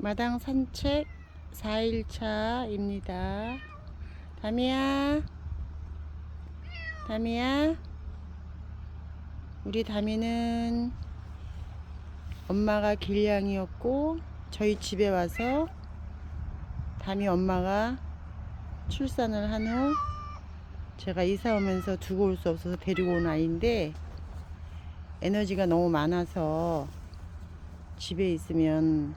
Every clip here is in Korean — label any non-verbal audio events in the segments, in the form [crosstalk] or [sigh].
마당 산책 4일차입니다. 다미야, 다미야, 우리 다미는 엄마가 길냥이었고 저희 집에 와서 다미 엄마가 출산을 한 후 제가 이사 오면서 두고 올 수 없어서 데리고 온 아이인데 에너지가 너무 많아서 집에 있으면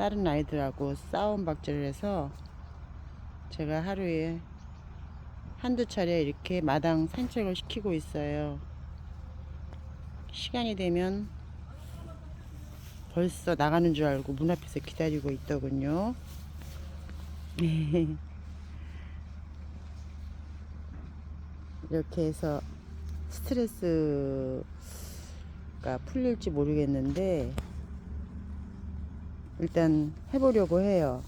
다른 아이들하고 싸움 박질을 해서 제가 하루에 한두 차례 이렇게 마당 산책을 시키고 있어요. 시간이 되면 벌써 나가는 줄 알고 문 앞에서 기다리고 있더군요. [laughs] 이렇게 해서 스트레스가 풀릴지 모르겠는데 일단 해보려고 해요.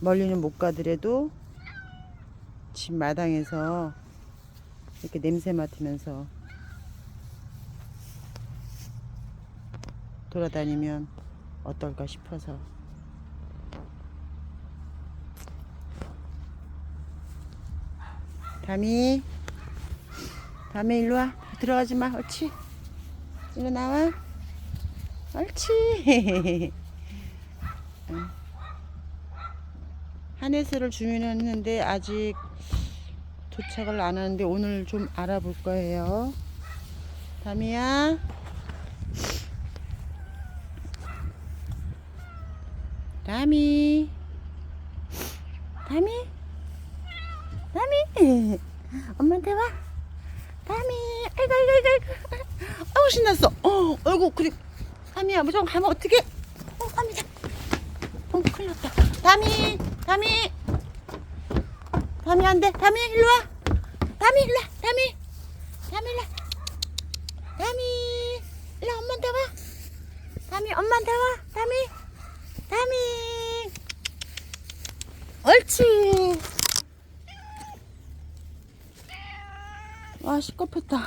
멀리는 못 가더라도 집 마당에서 이렇게 냄새 맡으면서 돌아다니면 어떨까 싶어서. 담이 담이 일로 와. 들어가지 마. 옳지. 일로 나와. 옳지 [laughs] 하네스를 주문을 했는데 아직 도착을 안 하는데 오늘 좀 알아볼 거예요. 담이야. 담이 담이 담이 엄마한테 와. 담이 아이고 아이고 아이고. 아이고 신났어. 어 아이고 그래. 담이야 무조건 가면 어떡해? 어 담이 자 어머 큰일 났다. 담이 담이 담이 안돼. 담이 일로 와. 담이 일로 와. 담이 담이 일로 와. 담이 일로 와, 엄마한테 와. 담이 엄마한테 와. 담이 담이 옳지. 와 시끄럽다